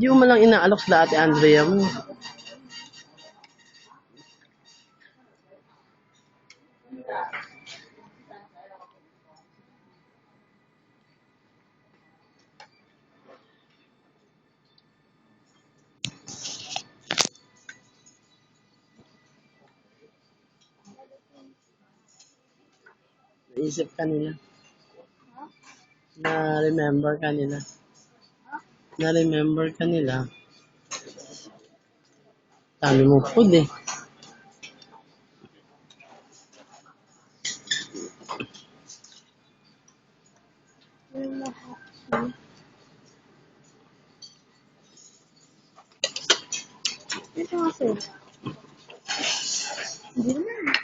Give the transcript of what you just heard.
Di mo lang inaalok sa ate Andrea mo. Naisip ka nila. Na-remember ka nila. Na-remember ka nila. Dami mo food eh. Ito kasi. Hindi naman.